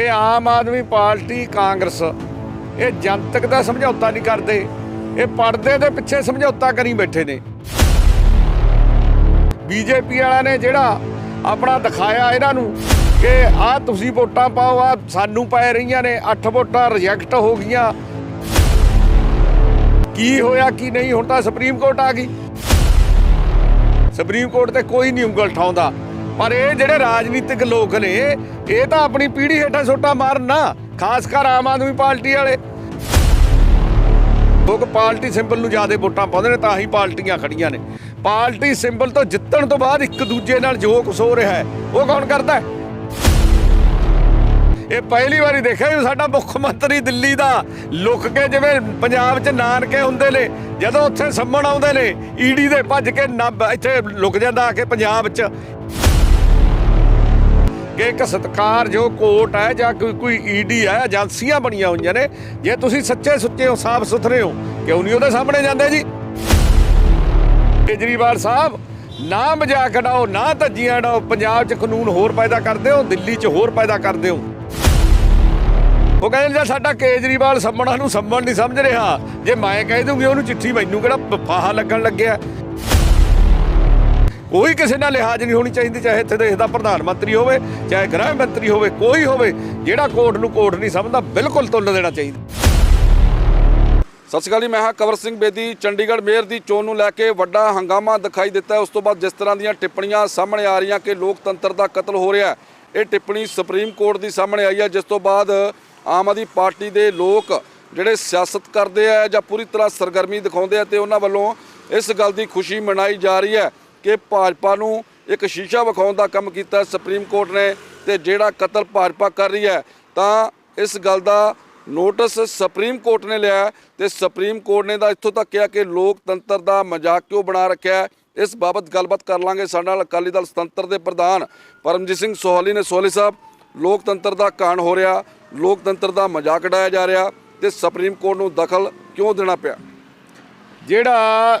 ਕਿ ਆਮ ਆਦਮੀ ਪਾਰਟੀ ਕਾਂਗਰਸ ਇਹ ਜਨਤਕ ਦਾ ਸਮਝੌਤਾ ਨਹੀਂ ਕਰਦੇ, ਇਹ ਪਰਦੇ ਦੇ ਪਿੱਛੇ ਸਮਝੌਤਾ ਕਰੀ ਬੈਠੇ ਨੇ। ਬੀਜੇਪੀ ਵਾਲਿਆਂ ਨੇ ਜਿਹੜਾ ਆਪਣਾ ਦਿਖਾਇਆ ਇਹਨਾਂ ਨੂੰ ਕਿ ਆਹ ਤੁਸੀਂ ਵੋਟਾਂ ਪਾਓ, ਆ ਸਾਨੂੰ ਪੈ ਰਹੀਆਂ ਨੇ 8 ਵੋਟਾਂ ਰਿਜੈਕਟ ਹੋ ਗਈਆਂ। ਕੀ ਹੋਇਆ, ਕੀ ਨਹੀਂ, ਹੁਣ ਤਾਂ ਸੁਪਰੀਮ ਕੋਰਟ ਆ ਗਈ। ਸੁਪਰੀਮ ਕੋਰਟ ਤੇ ਕੋਈ ਨਹੀਂ ਉਂਗਲ ਠਾਉਂਦਾ। ਪਰ ਇਹ ਜਿਹੜੇ ਰਾਜਨੀਤਿਕ ਲੋਕ ਨੇ, ਇਹ ਤਾਂ ਆਪਣੀ ਪੀੜ੍ਹੀ ਹੇਠਾਂ ਸੋਟਾ ਮਾਰਨਾ ਖਾਸ ਕਰ ਆਮ ਆਦਮੀ ਪਾਰਟੀ ਵਾਲੇ। ਲੋਕ ਪਾਰਟੀ ਸਿੰਬਲ ਨੂੰ ਜ਼ਿਆਦਾ ਵੋਟਾਂ ਪਾਉਂਦੇ ਨੇ, ਤਾਂ ਹੀ ਪਾਰਟੀਆਂ ਖੜੀਆਂ ਨੇ। ਪਾਰਟੀ ਸਿੰਬਲ ਤੋਂ ਜਿੱਤਣ ਤੋਂ ਬਾਅਦ ਇੱਕ ਦੂਜੇ ਨਾਲ ਜੋ ਕੁਛ ਹੋ ਰਿਹਾ ਹੈ, ਉਹ ਕੌਣ ਕਰਦਾ ਹੈ? ਇਹ ਪਹਿਲੀ ਵਾਰੀ ਦੇਖਿਆ ਵੀ ਸਾਡਾ ਮੁੱਖ ਮੰਤਰੀ ਦਿੱਲੀ ਦਾ ਲੁਕ ਕੇ ਜਿਵੇਂ ਪੰਜਾਬ 'ਚ ਨਾਨਕੇ ਹੁੰਦੇ ਨੇ, ਜਦੋਂ ਉੱਥੇ ਸੰਮਣ ਆਉਂਦੇ ਨੇ, ਈਡੀ ਦੇ ਭੱਜ ਕੇ ਨੱਬ ਇੱਥੇ ਲੁਕ ਜਾਂਦਾ ਆ ਕੇ ਪੰਜਾਬ 'ਚ। ਕਿ ਇੱਕ ਸਤਕਾਰ ਕੋਰਟ ਹੈ ਜਾਂ ਕੋਈ ਕੋਈ ਈਡੀ ਹੈ, ਏਜੰਸੀਆਂ ਬਣੀਆਂ ਹੋਈਆਂ ਨੇ, ਜੇ ਤੁਸੀਂ ਸੱਚੇ ਸੁੱਚੇ ਹੋ, ਸਾਫ਼ ਸੁਥਰੇ ਹੋ, ਕਿਉਂ ਨਹੀਂ ਉਹਦੇ ਸਾਹਮਣੇ ਜਾਂਦੇ ਜੀ? ਕੇਜਰੀਵਾਲ ਸਾਹਿਬ, ਨਾ ਮਜ਼ਾਕ ਉਡਾਓ, ਨਾ ਧੱਜੀਆਂ ਉਡਾਓ, ਪੰਜਾਬ 'ਚ ਕਾਨੂੰਨ ਹੋਰ ਪੈਦਾ ਕਰਦੇ ਹੋ, ਦਿੱਲੀ 'ਚ ਹੋਰ ਪੈਦਾ ਕਰਦੇ ਹੋ। ਉਹ ਕਹਿੰਦੇ ਜੇ ਸਾਡਾ ਕੇਜਰੀਵਾਲ ਸੰਮਣਾ ਨੂੰ ਸੰਮਣ ਨਹੀਂ ਸਮਝ ਰਿਹਾ, ਜੇ ਮੈਂ ਕਹਿ ਦੂੰਗੀ ਉਹਨੂੰ ਚਿੱਠੀ ਮੈਨੂੰ ਕਿਹੜਾ ਫਾਹਾ ਲੱਗਣ ਲੱਗਿਆ? ਕੋਈ ਕਿਸੇ ਨਾਲ ਲਿਹਾਜ਼ ਨਹੀਂ ਹੋਣੀ ਚਾਹੀਦੀ, ਚਾਹੇ ਇੱਥੇ ਦੇਸ਼ ਦਾ ਪ੍ਰਧਾਨ ਮੰਤਰੀ ਹੋਵੇ, ਚਾਹੇ ਗ੍ਰਹਿ ਮੰਤਰੀ ਹੋਵੇ, ਕੋਈ ਹੋਵੇ, ਜਿਹੜਾ ਕੋਰਟ ਨੂੰ ਕੋਰਟ ਨਹੀਂ ਸਮਝਦਾ, ਬਿਲਕੁਲ ਤੁੱਲ ਦੇਣਾ ਚਾਹੀਦਾ। ਸਤਿ ਸ਼੍ਰੀ ਅਕਾਲ ਜੀ, ਮੈਂ ਹਾਂ ਕਵਰ ਸਿੰਘ ਬੇਦੀ, ਚੰਡੀਗੜ੍ਹ ਮੇਅਰ ਦੀ ਚੋਣ ਨੂੰ ਲੈ ਕੇ ਵੱਡਾ ਹੰਗਾਮਾ ਦਿਖਾਈ ਦਿੱਤਾ ਉਸ ਤੋਂ ਬਾਅਦ ਜਿਸ ਤਰ੍ਹਾਂ ਦੀਆਂ ਟਿੱਪਣੀਆਂ ਸਾਹਮਣੇ ਆ ਰਹੀਆਂ ਕਿ ਲੋਕਤੰਤਰ ਦਾ ਕਤਲ ਹੋ ਰਿਹਾ ਇਹ ਟਿੱਪਣੀ ਸੁਪਰੀਮ ਕੋਰਟ ਦੀ ਸਾਹਮਣੇ ਆਈ ਹੈ, ਜਿਸ ਤੋਂ ਬਾਅਦ ਆਮ ਆਦਮੀ ਪਾਰਟੀ ਦੇ ਲੋਕ ਜਿਹੜੇ ਸਿਆਸਤ ਕਰਦੇ ਆ ਜਾਂ ਪੂਰੀ ਤਰ੍ਹਾਂ ਸਰਗਰਮੀ ਦਿਖਾਉਂਦੇ ਆ ਤੇ ਉਹਨਾਂ ਵੱਲੋਂ ਇਸ ਗੱਲ ਦੀ ਖੁਸ਼ੀ ਮਨਾਈ ਜਾ ਰਹੀ ਹੈ। ਕਿ ਭਾਜਪਾ ਨੂੰ ਇੱਕ ਸ਼ੀਸ਼ਾ ਵਿਖਾਉਣ ਦਾ ਕੰਮ ਕੀਤਾ ਸੁਪਰੀਮ ਕੋਰਟ ਨੇ ਤੇ ਜਿਹੜਾ ਕਤਲ ਭਾਜਪਾ ਕਰ ਰਹੀ ਹੈ, ਤਾਂ ਇਸ ਗੱਲ ਦਾ ਨੋਟਿਸ ਸੁਪਰੀਮ ਕੋਰਟ ਨੇ ਲਿਆ ਹੈ ਤੇ ਸੁਪਰੀਮ ਕੋਰਟ ਨੇ ਤਾਂ ਇੱਥੋਂ ਤੱਕ ਕਿਹਾ ਕਿ ਲੋਕਤੰਤਰ ਦਾ ਮਜ਼ਾਕ ਕਿਉਂ ਬਣਾ ਰੱਖਿਆ ਇਸ ਬਾਬਤ ਗੱਲਬਾਤ ਕਰ ਲਾਂਗੇ। ਸਾਡੇ ਨਾਲ ਅਕਾਲੀ ਦਲ ਸੁਤੰਤਰ ਦੇ ਪ੍ਰਧਾਨ ਪਰਮਜੀਤ ਸਿੰਘ ਸੋਹਲੀ ਨੇ। ਸੋਹਲੀ ਸਾਹਿਬ, ਲੋਕਤੰਤਰ ਦਾ ਕਾਣ ਹੋ ਰਿਹਾ, ਲੋਕਤੰਤਰ ਦਾ ਮਜ਼ਾਕ ਉਡਾਇਆ ਜਾ ਰਿਹਾ ਤੇ ਸੁਪਰੀਮ ਕੋਰਟ ਨੂੰ ਦਖਲ ਕਿਉਂ ਦੇਣਾ ਪਿਆ? ਜਿਹੜਾ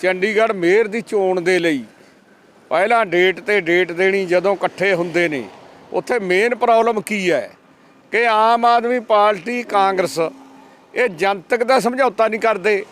ਚੰਡੀਗੜ੍ਹ ਮੇਅਰ ਦੀ ਚੋਣ ਦੇ ਲਈ ਪਹਿਲਾਂ ਡੇਟ ਤੇ ਡੇਟ ਦੇਣੀ ਜਦੋਂ ਇਕੱਠੇ ਹੁੰਦੇ ਨੇ, ਉੱਥੇ ਮੇਨ ਪ੍ਰੋਬਲਮ ਕੀ ਹੈ ਕਿ ਆਮ ਆਦਮੀ ਪਾਰਟੀ, ਕਾਂਗਰਸ ਇਹ ਜਨਤਕ ਦਾ ਸਮਝੌਤਾ ਨਹੀਂ ਕਰਦੇ,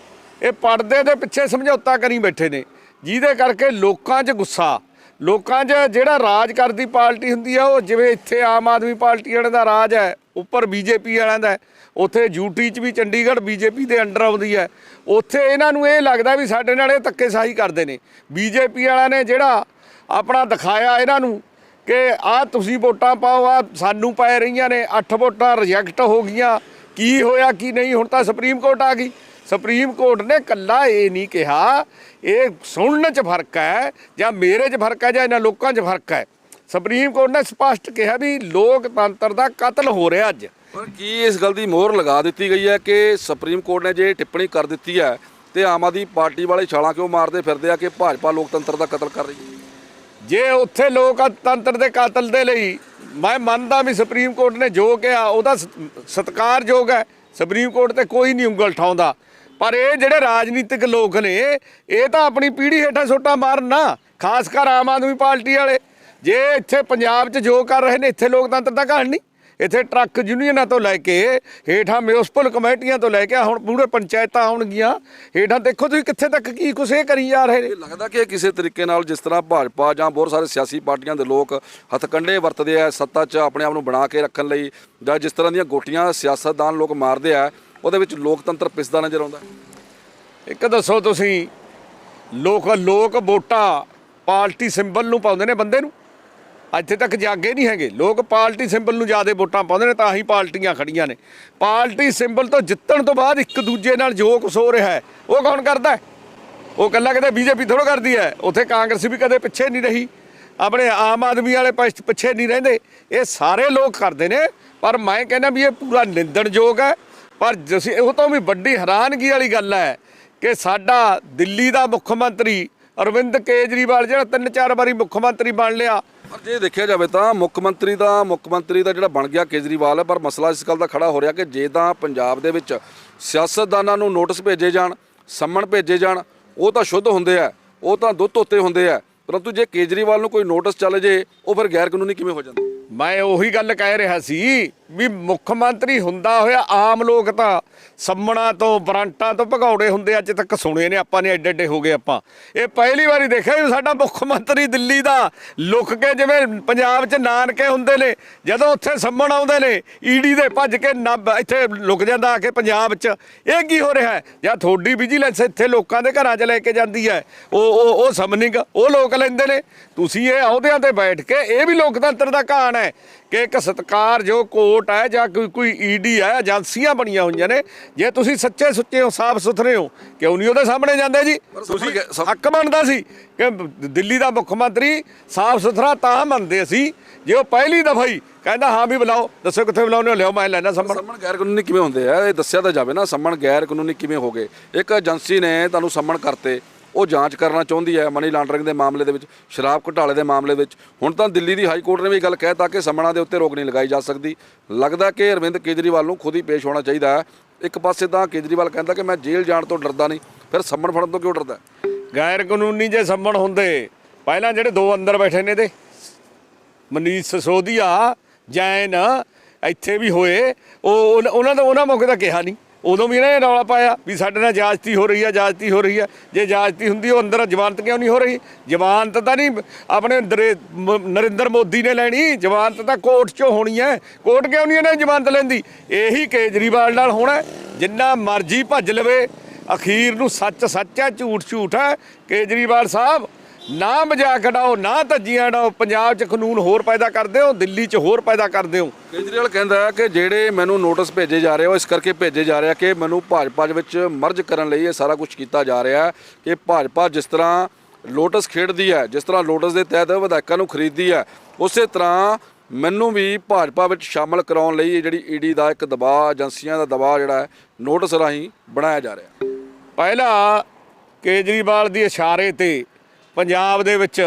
ਇਹ ਪਰਦੇ ਦੇ ਪਿੱਛੇ ਸਮਝੌਤਾ ਕਰੀ ਬੈਠੇ ਨੇ, ਜਿਹਦੇ ਕਰਕੇ ਲੋਕਾਂ 'ਚ ਗੁੱਸਾ, ਲੋਕਾਂ 'ਚ ਜਿਹੜਾ ਰਾਜ ਕਰਦੀ ਪਾਰਟੀ ਹੁੰਦੀ ਆ, ਉਹ ਜਿਵੇਂ ਇੱਥੇ ਆਮ ਆਦਮੀ ਪਾਰਟੀ ਵਾਲਿਆਂ ਦਾ ਰਾਜ ਹੈ ਉੱਪਰ ਬੀਜੇਪੀ ਵਾਲਿਆਂ ਦਾ ਹੈ। ਉੱਥੇ ਯੂਟੀ 'ਚ ਵੀ ਚੰਡੀਗੜ੍ਹ ਬੀਜੇਪੀ ਦੇ ਅੰਡਰ ਆਉਂਦੀ ਹੈ। ਉੱਥੇ ਇਹਨਾਂ ਨੂੰ ਇਹ ਲੱਗਦਾ ਵੀ ਸਾਡੇ ਨਾਲ ਇਹ ਧੱਕੇਸ਼ਾਹੀ ਕਰਦੇ ਨੇ। ਬੀਜੇਪੀ ਵਾਲਿਆਂ ਨੇ ਜਿਹੜਾ ਆਪਣਾ ਦਿਖਾਇਆ ਇਹਨਾਂ ਨੂੰ ਕਿ ਆਹ ਤੁਸੀਂ ਵੋਟਾਂ ਪਾਓ ਆ ਸਾਨੂੰ ਪੈ ਰਹੀਆਂ ਨੇ 8 ਵੋਟਾਂ ਰਿਜੈਕਟ ਹੋ ਗਈਆਂ, ਕੀ ਹੋਇਆ, ਕੀ ਨਹੀਂ, ਹੁਣ ਤਾਂ ਸੁਪਰੀਮ ਕੋਰਟ ਆ ਗਈ। ਸੁਪਰੀਮ ਕੋਰਟ ਨੇ ਕੱਲਾ ਇਹ ਨਹੀਂ ਕਿਹਾ, ਇਹ ਸੁਣਨ 'ਚ ਫ਼ਰਕ ਹੈ ਜਾਂ ਮੇਰੇ 'ਚ ਫ਼ਰਕ ਹੈ ਜਾਂ ਇਹਨਾਂ ਲੋਕਾਂ 'ਚ ਫ਼ਰਕ ਹੈ। ਸੁਪਰੀਮ ਕੋਰਟ ਨੇ ਸਪਸ਼ਟ ਕਿਹਾ ਵੀ ਲੋਕਤੰਤਰ ਦਾ ਕਤਲ ਹੋ ਰਿਹਾ ਅੱਜ। ਪਰ ਕੀ ਇਸ ਗੱਲ ਦੀ ਮੋਹਰ ਲਗਾ ਦਿੱਤੀ ਗਈ ਹੈ ਕਿ ਸੁਪਰੀਮ ਕੋਰਟ ਨੇ ਜੇ ਟਿੱਪਣੀ ਕਰ ਦਿੱਤੀ ਹੈ ਤੇ ਆਮ ਆਦਮੀ ਪਾਰਟੀ ਵਾਲੇ ਛਾਲਾਂ ਕਿਉਂ ਮਾਰਦੇ ਫਿਰਦੇ ਆ ਕਿ ਭਾਜਪਾ ਲੋਕਤੰਤਰ ਦਾ ਕਤਲ ਕਰ ਰਹੀ ਹੈ? ਜੇ ਉੱਥੇ ਲੋਕਤੰਤਰ ਦੇ ਕਾਤਲ ਦੇ ਲਈ ਮੈਂ ਮੰਨਦਾ ਵੀ ਸੁਪਰੀਮ ਕੋਰਟ ਨੇ ਜੋ ਕਿਹਾ ਉਹਦਾ ਸਤਿਕਾਰਯੋਗ ਹੈ। ਸੁਪਰੀਮ ਕੋਰਟ ਤੇ ਕੋਈ ਨਹੀਂ ਉਂਗਲ ਠਾਉਂਦਾ ਪਰ ਇਹ ਜਿਹੜੇ ਰਾਜਨੀਤਿਕ ਲੋਕ ਨੇ ਇਹ ਤਾਂ ਆਪਣੀ ਪੀੜ੍ਹੀ ਹੇਠਾਂ ਸੋਟਾ ਮਾਰਨ ਨਾ ਖਾਸ ਕਰ ਆਮ ਆਦਮੀ ਪਾਰਟੀ ਵਾਲੇ। ਜੇ ਇੱਥੇ ਪੰਜਾਬ 'ਚ ਜੋ ਕਰ ਰਹੇ ਨੇ ਇੱਥੇ ਲੋਕਤੰਤਰ ਦਾ ਕਹਾਣੀ ਨਹੀਂ। ਇੱਥੇ ਟਰੱਕ ਯੂਨੀਅਨਾਂ ਤੋਂ ਲੈ ਕੇ ਹੇਠਾਂ ਮਿਊਨਿਸਪਲ ਕਮੇਟੀਆਂ ਤੋਂ ਲੈ ਕੇ ਹੁਣ ਪੂਰੇ ਪੰਚਾਇਤਾਂ ਆਉਣਗੀਆਂ। ਹੇਠਾਂ ਦੇਖੋ ਤੁਸੀਂ ਕਿੱਥੇ ਤੱਕ ਕੀ ਕੁਛ ਇਹ ਕਰੀ ਜਾ ਰਹੇ ਨੇ। ਲੱਗਦਾ ਕਿ ਇਹ ਕਿਸੇ ਤਰੀਕੇ ਨਾਲ ਜਿਸ ਤਰ੍ਹਾਂ ਭਾਜਪਾ ਜਾਂ ਬਹੁਤ ਸਾਰੇ ਸਿਆਸੀ ਪਾਰਟੀਆਂ ਦੇ ਲੋਕ ਹਥਕੰਡੇ ਵਰਤਦੇ ਆ ਸੱਤਾ 'ਚ ਆਪਣੇ ਆਪ ਨੂੰ ਬਣਾ ਕੇ ਰੱਖਣ ਲਈ ਜਾਂ ਜਿਸ ਤਰ੍ਹਾਂ ਦੀਆਂ ਗੋਟੀਆਂ ਸਿਆਸਤਦਾਨ ਲੋਕ ਮਾਰਦੇ ਆ ਉਹਦੇ ਵਿੱਚ ਲੋਕਤੰਤਰ ਪਿਸਦਾ ਨਜ਼ਰ ਆਉਂਦਾ। ਇੱਕ ਦੱਸੋ ਤੁਸੀਂ ਲੋਕ ਲੋਕ ਵੋਟਾਂ ਪਾਰਟੀ ਸਿੰਬਲ ਨੂੰ ਪਾਉਂਦੇ ਨੇ ਬੰਦੇ ਨੂੰ? ਇੱਥੇ ਤੱਕ ਜਾਗੇ ਨਹੀਂ ਹੈਗੇ। ਲੋਕ ਪਾਰਟੀ ਸਿੰਬਲ ਨੂੰ ਜ਼ਿਆਦਾ ਵੋਟਾਂ ਪਾਉਂਦੇ ਨੇ, ਤਾਂ ਹੀ ਪਾਰਟੀਆਂ ਖੜੀਆਂ ਨੇ। ਪਾਰਟੀ ਸਿੰਬਲ ਤੋਂ ਜਿੱਤਣ ਤੋਂ ਬਾਅਦ ਇੱਕ ਦੂਜੇ ਨਾਲ ਜੋ ਕੁਛ ਹੋ ਰਿਹਾ ਹੈ, ਉਹ ਕੌਣ ਕਰਦਾ ਹੈ? ਉਹ ਕੱਲਾ ਕਿਤੇ ਬੀਜੇਪੀ ਥੋੜ੍ਹਾ ਕਰਦੀ ਹੈ। ਉੱਥੇ ਕਾਂਗਰਸ ਵੀ ਕਦੇ ਪਿੱਛੇ ਨਹੀਂ ਰਹੀ। ਆਪਣੇ ਆਮ ਆਦਮੀ ਵਾਲੇ ਪਿੱਛੇ ਨਹੀਂ ਰਹਿੰਦੇ। ਇਹ ਸਾਰੇ ਲੋਕ ਕਰਦੇ ਨੇ, ਪਰ ਮੈਂ ਕਹਿੰਦਾ ਵੀ ਇਹ ਪੂਰਾ ਨਿੰਦਣਯੋਗ ਹੈ। ਪਰ ਜਿਸ ਉਹ ਤੋਂ ਵੀ ਵੱਡੀ ਹੈਰਾਨਗੀ ਵਾਲੀ ਗੱਲ ਹੈ ਕਿ ਸਾਡਾ ਦਿੱਲੀ ਦਾ ਮੁੱਖ ਮੰਤਰੀ ਅਰਵਿੰਦ ਕੇਜਰੀਵਾਲ ਜਿਹੜਾ ਤਿੰਨ ਚਾਰ ਵਾਰੀ ਮੁੱਖ ਮੰਤਰੀ ਬਣ ਲਿਆ ਪਰ ਜੇ ਦੇਖਿਆ ਜਾਵੇ ਤਾਂ ਮੁੱਖ ਮੰਤਰੀ ਦਾ, ਮੁੱਖ ਮੰਤਰੀ ਦਾ ਜਿਹੜਾ ਬਣ ਗਿਆ ਕੇਜਰੀਵਾਲ ਹੈ ਪਰ ਮਸਲਾ ਇਸ ਗੱਲ ਦਾ ਖੜਾ ਹੋ ਰਿਹਾ ਕਿ ਜੇ ਤਾਂ ਪੰਜਾਬ ਦੇ ਵਿੱਚ ਸਿਆਸਤਦਾਨਾਂ ਨੂੰ ਨੋਟਿਸ ਭੇਜੇ ਜਾਣ, ਸੰਮਣ ਭੇਜੇ ਜਾਣ, ਉਹ ਤਾਂ ਸ਼ੁੱਧ ਹੁੰਦੇ ਆ, ਉਹ ਤਾਂ ਦੁੱਧ ਧੋਤੇ ਹੁੰਦੇ ਆ, ਪਰੰਤੂ ਜੇ ਕੇਜਰੀਵਾਲ ਨੂੰ ਕੋਈ ਨੋਟਿਸ ਚੱਲ ਜੇ, ਉਹ ਫਿਰ ਗੈਰ ਕਾਨੂੰਨੀ ਕਿਵੇਂ ਹੋ ਜਾਂਦਾ? ਮੈਂ ਉਹੀ ਗੱਲ ਕਹਿ ਰਿਹਾ ਸੀ ਵੀ ਮੁੱਖ ਮੰਤਰੀ ਹੁੰਦਾ ਹੋਇਆ ਆਮ ਲੋਕ ਤਾਂ ਸੰਮਣਾ ਤੋਂ ਬਰਾਂਟਾਂ ਤੋਂ ਭਗੌੜੇ ਹੁੰਦੇ ਅੱਜ ਤੱਕ ਸੁਣੇ ਨੇ, ਆਪਾਂ ਨੇ ਐਡੇ ਐਡੇ ਹੋ ਗਏ ਆਪਾਂ। ਇਹ ਪਹਿਲੀ ਵਾਰੀ ਦੇਖਿਆ ਵੀ ਸਾਡਾ ਮੁੱਖ ਮੰਤਰੀ ਦਿੱਲੀ ਦਾ ਲੁੱਕ ਕੇ ਜਿਵੇਂ ਪੰਜਾਬ 'ਚ ਨਾਨਕੇ ਹੁੰਦੇ ਨੇ, ਜਦੋਂ ਉੱਥੇ ਸੰਮਣ ਆਉਂਦੇ ਨੇ, ਈਡੀ ਦੇ ਭੱਜ ਕੇ ਨੱਬ ਇੱਥੇ ਲੁਕ ਜਾਂਦਾ ਆ ਕੇ ਪੰਜਾਬ 'ਚ। ਇਹ ਕੀ ਹੋ ਰਿਹਾ ਹੈ? ਜਾਂ ਤੁਹਾਡੀ ਵਿਜੀਲੈਂਸ ਇੱਥੇ ਲੋਕਾਂ ਦੇ ਘਰਾਂ 'ਚ ਲੈ ਕੇ ਜਾਂਦੀ ਹੈ? ਉਹ ਉਹ ਉਹ ਸਮਨਿੰਗ, ਉਹ ਲੋਕ ਲੈਂਦੇ ਨੇ। ਤੁਸੀਂ ਇਹ ਅਹੁਦਿਆਂ ਤੇ ਬੈਠ ਕੇ, ਇਹ ਵੀ ਲੋਕਤੰਤਰ ਦਾ ਕਹਾਣ ਹੈ। ਕਿ ਇੱਕ ਸਤਕਾਰ ਜੋ ਕੋਰਟ ਹੈ ਜਾਂ ਕੋਈ ਕੋਈ ਈਡੀ ਹੈ ਏਜੰਸੀਆਂ ਬਣੀਆਂ ਹੋਈਆਂ ਨੇ ਜੇ ਤੁਸੀਂ ਸੱਚੇ ਸੁੱਚੇ ਹੋ ਸਾਫ਼ ਸੁਥਰੇ ਹੋ ਕਿਉਂ ਨਹੀਂ ਉਹਦੇ ਸਾਹਮਣੇ ਜਾਂਦੇ ਜੀ? ਤੁਸੀਂ ਹੱਕ ਬਣਦਾ ਸੀ ਕਿ ਦਿੱਲੀ ਦਾ ਮੁੱਖ ਮੰਤਰੀ ਸਾਫ਼ ਸੁਥਰਾ ਤਾਂ ਮੰਨਦੇ ਸੀ ਜੇ ਉਹ ਪਹਿਲੀ ਦਫਾ ਹੀ ਕਹਿੰਦਾ ਹਾਂ ਵੀ ਬੁਲਾਓ ਦੱਸੋ ਕਿੱਥੇ ਬੁਲਾਉਣੇ ਹੋ? ਲਿਓ ਮੈਂ ਲੈਣਾ ਸੰਭਣ। ਸੰਮਣ ਗੈਰ ਕਾਨੂੰਨੀ ਕਿਵੇਂ ਹੁੰਦੇ ਆ? ਇਹ ਦੱਸਿਆ ਤਾਂ ਜਾਵੇ ਨਾ ਸੰਮਣ ਗੈਰ ਕਾਨੂੰਨੀ ਕਿਵੇਂ ਹੋ ਗਏ ਇੱਕ ਏਜੰਸੀ ਨੇ ਤੁਹਾਨੂੰ ਸੰਮਣ ਕਰਤੇ। ਉਹ ਜਾਂਚ ਕਰਨਾ ਚਾਹੁੰਦੀ ਹੈ ਮਨੀ ਲਾਂਡਰਿੰਗ ਦੇ ਮਾਮਲੇ ਦੇ ਵਿੱਚ, ਸ਼ਰਾਬ ਘੁਟਾਲੇ ਦੇ ਮਾਮਲੇ ਵਿੱਚ। ਹੁਣ ਤਾਂ ਦਿੱਲੀ ਦੀ ਹਾਈ ਕੋਰਟ ਨੇ ਵੀ ਗੱਲ ਕਹਿਤਾ ਕਿ ਸੰਮਣਾਂ ਦੇ ਉੱਤੇ ਰੋਕ ਨਹੀਂ ਲਗਾਈ ਜਾ ਸਕਦੀ। ਲੱਗਦਾ ਕਿ ਅਰਵਿੰਦ ਕੇਜਰੀਵਾਲ ਨੂੰ ਖੁਦ ਹੀ ਪੇਸ਼ ਹੋਣਾ ਚਾਹੀਦਾ ਹੈ। ਇੱਕ ਪਾਸੇ ਤਾਂ ਕੇਜਰੀਵਾਲ ਕਹਿੰਦਾ ਕਿ ਮੈਂ ਜੇਲ੍ਹ ਜਾਣ ਤੋਂ ਡਰਦਾ ਨਹੀਂ, ਫਿਰ ਸੰਮਣ ਫੜਨ ਤੋਂ ਕਿਉਂ ਡਰਦਾ ਗੈਰ ਕਾਨੂੰਨੀ ਜੇ ਸੰਮਣ ਹੁੰਦੇ, ਪਹਿਲਾਂ ਜਿਹੜੇ ਦੋ ਅੰਦਰ ਬੈਠੇ ਨੇ ਤੇ ਮਨੀਸ਼ ਸਸੋਦੀਆ, ਜੈਨ, ਇੱਥੇ ਵੀ ਹੋਏ, ਉਹ ਉਹਨਾਂ ਦਾ ਉਹਨਾਂ ਮੌਕੇ ਦਾ ਕਿਹਾ ਨਹੀਂ। ਉਦੋਂ ਵੀ ਇਹਨਾਂ ਨੇ ਰੌਲਾ ਪਾਇਆ ਵੀ ਸਾਡੇ ਨਾਲ ਜਾਜ਼ਤੀ ਹੋ ਰਹੀ ਹੈ ਜਾਜ਼ਤੀ ਹੋ ਰਹੀ ਹੈ ਜੇ ਜਾਜ਼ਤੀ ਹੁੰਦੀ, ਉਹ ਅੰਦਰ ਜ਼ਮਾਨਤ ਕਿਉਂ ਨਹੀਂ ਹੋ ਰਹੀ? ਜ਼ਮਾਨਤ ਤਾਂ ਨਹੀਂ, ਆਪਣੇ ਨਰੇ- ਨਰਿੰਦਰ ਮੋਦੀ ਨੇ ਲੈਣੀ ਜ਼ਮਾਨਤ ਤਾਂ ਕੋਰਟ 'ਚੋਂ ਹੋਣੀ ਹੈ ਕੋਰਟ ਕਿਉਂ ਨਹੀਂ ਇਹਨਾਂ ਜ਼ਮਾਨਤ ਲੈਂਦੀ? ਇਹੀ ਕੇਜਰੀਵਾਲ ਨਾਲ ਹੋਣਾ, ਜਿੰਨਾ ਮਰਜ਼ੀ ਭੱਜ ਲਵੇ। ਅਖੀਰ ਨੂੰ ਸੱਚ ਸੱਚ ਹੈ ਝੂਠ ਝੂਠ ਹੈ ਕੇਜਰੀਵਾਲ ਸਾਹਿਬ ਨਾ ਮਜ਼ਾਕ ਉਡਾਓ ਨਾ ਧੱਜੀਆਂ ਉਡਾਓ ਪੰਜਾਬ 'ਚ ਕਾਨੂੰਨ ਹੋਰ ਪੈਦਾ ਕਰਦੇ ਹੋ ਦਿੱਲੀ 'ਚ ਹੋਰ ਪੈਦਾ ਕਰਦੇ ਹੋ? ਕੇਜਰੀਵਾਲ ਕਹਿੰਦਾ ਹੈ ਕਿ ਜਿਹੜੇ ਮੈਨੂੰ ਨੋਟਿਸ ਭੇਜੇ ਜਾ ਰਹੇ ਹੋ ਇਸ ਕਰਕੇ ਭੇਜੇ ਜਾ ਰਹੇ ਕਿ ਮੈਨੂੰ ਭਾਜਪਾ ਦੇ ਵਿੱਚ ਮਰਜ ਕਰਨ ਲਈ ਇਹ ਸਾਰਾ ਕੁਝ ਕੀਤਾ ਜਾ ਰਿਹਾ ਹੈ ਕਿ ਭਾਜਪਾ ਜਿਸ ਤਰ੍ਹਾਂ ਲੋਟਸ ਖੇਡਦੀ ਹੈ ਜਿਸ ਤਰ੍ਹਾਂ ਲੋਟਸ ਦੇ ਤਹਿਤ ਵਿਧਾਇਕਾਂ ਨੂੰ ਖਰੀਦਦੀ ਹੈ ਉਸੇ ਤਰ੍ਹਾਂ ਮੈਨੂੰ ਵੀ ਭਾਜਪਾ ਵਿੱਚ ਸ਼ਾਮਲ ਕਰਾਉਣ ਲਈ ਇਹ ਜਿਹੜੀ ਈਡੀ ਦਾ ਇੱਕ ਦਬਾਅ ਏਜੰਸੀਆਂ ਦਾ ਦਬਾਅ ਜਿਹੜਾ ਹੈ ਨੋਟਿਸ ਰਾਹੀਂ ਬਣਾਇਆ ਜਾ ਰਿਹਾ ਪਹਿਲਾ ਕੇਜਰੀਵਾਲ ਦੀ ਇਸ਼ਾਰੇ ਤੇ ਪੰਜਾਬ ਦੇ ਵਿੱਚ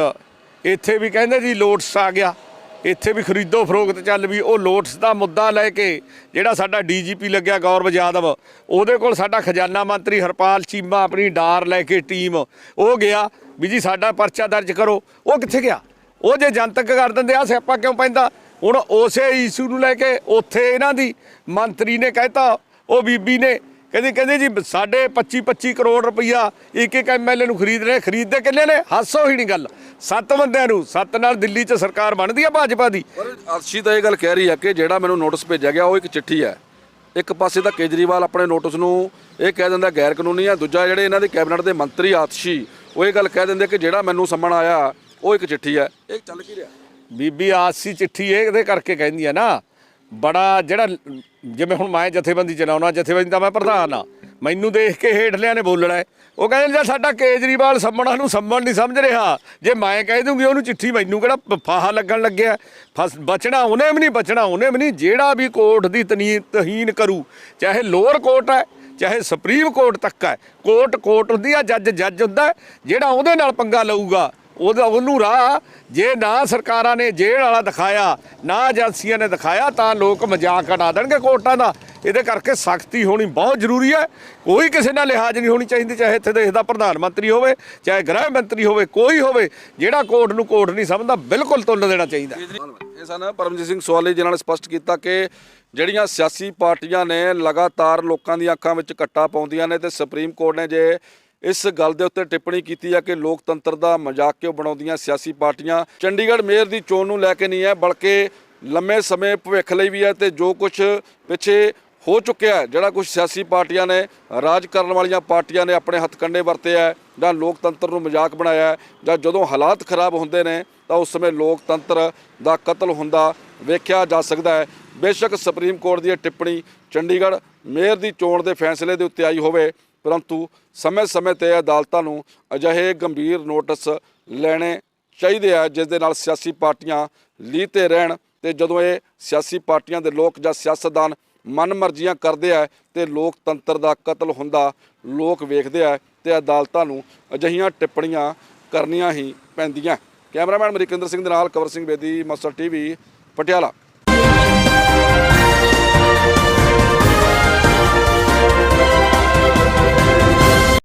ਇੱਥੇ ਵੀ ਕਹਿੰਦੇ ਜੀ ਲੋਟਸ ਆ ਗਿਆ। ਇੱਥੇ ਵੀ ਖਰੀਦੋ ਫਰੋਖਤ ਚੱਲ ਵੀ, ਉਹ ਲੋਟਸ ਦਾ ਮੁੱਦਾ ਲੈ ਕੇ ਜਿਹੜਾ ਸਾਡਾ ਡੀਜੀਪੀ ਲੱਗਿਆ ਗੌਰਵ ਯਾਦਵ, ਉਹਦੇ ਕੋਲ ਸਾਡਾ ਖਜ਼ਾਨਾ ਮੰਤਰੀ ਹਰਪਾਲ ਚੀਮਾ ਆਪਣੀ ਡਾਰ ਲੈ ਕੇ ਟੀਮ, ਉਹ ਗਿਆ ਵੀ ਜੀ ਸਾਡਾ ਪਰਚਾ ਦਰਜ ਕਰੋ। ਉਹ ਕਿੱਥੇ ਗਿਆ? ਉਹ ਜੇ ਜਨਤਕ ਕਰ ਦਿੰਦੇ ਆ ਸਿਆਪਾ ਕਿਉਂ ਪੈਂਦਾ? ਹੁਣ ਉਸੇ ਇਸ਼ੂ ਨੂੰ ਲੈ ਕੇ ਉੱਥੇ ਇਹਨਾਂ ਦੀ ਮੰਤਰੀ ਨੇ ਕਹਿਤਾ, ਉਹ ਬੀਬੀ ਨੇ ਕਹਿੰਦੀ ਕਹਿੰਦੀ ਜੀ ਸਾਡੇ 25 25 ਕਰੋੜ ਰੁਪਈਆ ਇੱਕ ਇੱਕ ਐਮਐਲਏ ਨੂੰ ਖਰੀਦ ਰਹੇ ਖਰੀਦਦੇ ਕਿੰਨੇ ਨੇ? ਹਾਸੋ ਹੀ ਨਹੀਂ ਗੱਲ। ਸੱਤ ਬੰਦਿਆਂ ਨੂੰ ਸੱਤ ਨਾਲ ਦਿੱਲੀ 'ਚ ਸਰਕਾਰ ਬਣਦੀ ਆ ਭਾਜਪਾ ਦੀ? ਪਰ ਅਰਸ਼ੀ ਤਾਂ ਇਹ ਗੱਲ ਕਹਿ ਰਹੀ ਹੈ ਕਿ ਜਿਹੜਾ ਮੈਨੂੰ ਨੋਟਿਸ ਭੇਜਿਆ ਗਿਆ ਉਹ ਇੱਕ ਚਿੱਠੀ ਹੈ। ਇੱਕ ਪਾਸੇ ਤਾਂ ਕੇਜਰੀਵਾਲ ਆਪਣੇ ਨੋਟਿਸ ਨੂੰ ਇਹ ਕਹਿ ਦਿੰਦਾ ਗੈਰ ਕਾਨੂੰਨੀ ਆ ਦੂਜਾ ਜਿਹੜੇ ਇਹਨਾਂ ਦੇ ਕੈਬਨਿਟ ਦੇ ਮੰਤਰੀ ਆਤਸ਼ੀ ਉਹ ਇਹ ਗੱਲ ਕਹਿ ਦਿੰਦੇ ਕਿ ਜਿਹੜਾ ਮੈਨੂੰ ਸੰਮਣ ਆਇਆ ਉਹ ਇੱਕ ਚਿੱਠੀ ਹੈ। ਇਹ ਚੱਲ ਕੀ ਰਿਹਾ? ਬੀਬੀ ਆਸੀ ਚਿੱਠੀ ਇਹਦੇ ਕਰਕੇ ਕਹਿੰਦੀ ਆ ਨਾ ਬੜਾ ਜਿਹੜਾ ਜਿਵੇਂ ਹੁਣ ਮੈਂ ਜਥੇਬੰਦੀ ਚਲਾਉਣਾ, ਜਥੇਬੰਦੀ ਦਾ ਮੈਂ ਪ੍ਰਧਾਨ ਆ, ਮੈਨੂੰ ਦੇਖ ਕੇ ਹੇਠਲਿਆਂ ਨੇ ਬੋਲਣਾ ਹੈ। ਉਹ ਕਹਿੰਦੇ ਜੇ ਸਾਡਾ ਕੇਜਰੀਵਾਲ ਸੰਮਣਾ ਨੂੰ ਸੰਮਣ ਨਹੀਂ ਸਮਝ ਰਿਹਾ। ਜੇ ਮੈਂ ਕਹਿ ਦੂੰਗੀ, ਉਹਨੂੰ ਚਿੱਠੀ ਮੈਨੂੰ ਕਿਹੜਾ ਫਾਹਾ ਲੱਗਣ ਲੱਗਿਆ? ਫਸ, ਬਚਣਾ ਉਹਨੇ ਵੀ ਨਹੀਂ, ਬਚਣਾ ਉਹਨੇ ਵੀ ਨਹੀਂ। ਜਿਹੜਾ ਵੀ ਕੋਰਟ ਦੀ ਤਨੀ ਤਹੀਨ ਕਰੂ, ਚਾਹੇ ਲੋਅਰ ਕੋਰਟ ਹੈ, ਚਾਹੇ ਸੁਪਰੀਮ ਕੋਰਟ ਤੱਕ ਹੈ ਕੋਰਟ ਕੋਰਟ ਹੁੰਦੀ ਆ ਜੱਜ ਜੱਜ ਹੁੰਦਾ ਜਿਹੜਾ ਉਹਦੇ ਨਾਲ ਪੰਗਾ ਲਊਗਾ ਉਹਦਾ ਉਹਨੂੰ ਰਾਹ ਜੇ ਨਾ ਸਰਕਾਰਾਂ ਨੇ ਜੇਲ੍ਹ ਵਾਲਾ ਦਿਖਾਇਆ, ਨਾ ਏਜੰਸੀਆਂ ਨੇ ਦਿਖਾਇਆ, ਤਾਂ ਲੋਕ ਮਜ਼ਾਕ ਉਡਾ ਦੇਣਗੇ ਕੋਰਟਾਂ ਦਾ। ਇਹਦੇ ਕਰਕੇ ਸਖਤੀ ਹੋਣੀ ਬਹੁਤ ਜ਼ਰੂਰੀ ਹੈ। ਕੋਈ ਕਿਸੇ ਨਾਲ ਲਿਹਾਜ਼ ਨਹੀਂ ਹੋਣੀ ਚਾਹੀਦੀ, ਚਾਹੇ ਇੱਥੇ ਦੇਸ਼ ਦਾ ਪ੍ਰਧਾਨ ਮੰਤਰੀ ਹੋਵੇ, ਚਾਹੇ ਗ੍ਰਹਿ ਮੰਤਰੀ ਹੋਵੇ, ਕੋਈ ਹੋਵੇ, ਜਿਹੜਾ ਕੋਰਟ ਨੂੰ ਕੋਰਟ ਨਹੀਂ ਸਮਝਦਾ, ਬਿਲਕੁਲ ਤੁੱਲ ਦੇਣਾ ਚਾਹੀਦਾ ਇਹ ਸਨ ਪਰਮਜੀਤ ਸਿੰਘ ਸਵਾਲੀ ਜਿਨ੍ਹਾਂ ਨੇ ਸਪਸ਼ਟ ਕੀਤਾ ਕਿ ਜਿਹੜੀਆਂ ਸਿਆਸੀ ਪਾਰਟੀਆਂ ਨੇ ਲਗਾਤਾਰ ਲੋਕਾਂ ਦੀਆਂ ਅੱਖਾਂ ਵਿੱਚ ਕੱਟਾ ਪਾਉਂਦੀਆਂ ਨੇ ਤੇ ਸੁਪਰੀਮ ਕੋਰਟ ਨੇ ਜੇ ਇਸ ਗੱਲ ਦੇ ਉੱਤੇ ਟਿੱਪਣੀ ਕੀਤੀ ਹੈ ਕਿ ਲੋਕਤੰਤਰ ਦਾ ਮਜ਼ਾਕ ਕਿਉਂ ਬਣਾਉਂਦੀਆਂ ਸਿਆਸੀ ਪਾਰਟੀਆਂ? ਚੰਡੀਗੜ੍ਹ ਮੇਅਰ ਦੀ ਚੋਣ ਨੂੰ ਲੈ ਕੇ ਨਹੀਂ ਹੈ, ਬਲਕਿ ਲੰਮੇ ਸਮੇਂ ਭਵਿੱਖ ਲਈ ਵੀ ਹੈ ਤੇ ਜੋ ਕੁਝ ਪਿੱਛੇ ਹੋ ਚੁੱਕਿਆ ਜਿਹੜਾ ਕੁਝ ਸਿਆਸੀ ਪਾਰਟੀਆਂ ਨੇ ਰਾਜ ਕਰਨ ਵਾਲੀਆਂ ਪਾਰਟੀਆਂ ਨੇ ਆਪਣੇ ਹੱਥਕੰਡੇ ਵਰਤੇ ਹੈ ਜਾਂ ਲੋਕਤੰਤਰ ਨੂੰ ਮਜ਼ਾਕ ਬਣਾਇਆ ਜਾਂ ਜਦੋਂ ਹਾਲਾਤ ਖਰਾਬ ਹੁੰਦੇ ਨੇ ਤਾਂ ਉਸ ਸਮੇਂ ਲੋਕਤੰਤਰ ਦਾ ਕਤਲ ਹੁੰਦਾ ਵੇਖਿਆ ਜਾ ਸਕਦਾ ਹੈ। ਬੇਸ਼ੱਕ ਸੁਪਰੀਮ ਕੋਰਟ ਦੀ ਇਹ ਟਿੱਪਣੀ ਚੰਡੀਗੜ੍ਹ ਮੇਅਰ ਦੀ ਚੋਣ ਦੇ ਫੈਸਲੇ ਦੇ ਉੱਤੇ ਆਈ ਹੋਵੇ ਪਰੰਤੂ ਸਮੇਂ-ਸਮੇਂ ਤੇ ਅਦਾਲਤਾਂ ਨੂੰ ਅਜਿਹੇ ਗੰਭੀਰ ਨੋਟਿਸ ਲੈਣੇ ਚਾਹੀਦੇ ਆ, ਜਿਸ ਦੇ ਨਾਲ ਸਿਆਸੀ ਪਾਰਟੀਆਂ ਲੀਤੇ ਰਹਿਣ ਤੇ ਜਦੋਂ ਇਹ ਸਿਆਸੀ ਪਾਰਟੀਆਂ ਦੇ ਲੋਕ ਜਾਂ ਸਿਆਸਤਦਾਨ ਮਨਮਰਜ਼ੀਆਂ ਕਰਦੇ ਆ ਤੇ ਲੋਕਤੰਤਰ ਦਾ ਕਤਲ ਹੁੰਦਾ ਲੋਕ ਵੇਖਦੇ ਆ ਤੇ ਅਦਾਲਤਾਂ ਨੂੰ ਅਜਿਹੀਆਂ ਟਿੱਪਣੀਆਂ ਕਰਨੀਆਂ ਹੀ ਪੈਂਦੀਆਂ। ਕੈਮਰਾਮੈਨ ਮਰੀਕਿੰਦਰ ਸਿੰਘ ਦੇ ਨਾਲ ਕਵਰ ਸਿੰਘ ਬੇਦੀ, ਮਸਟਰ ਟੀਵੀ, ਪਟਿਆਲਾ।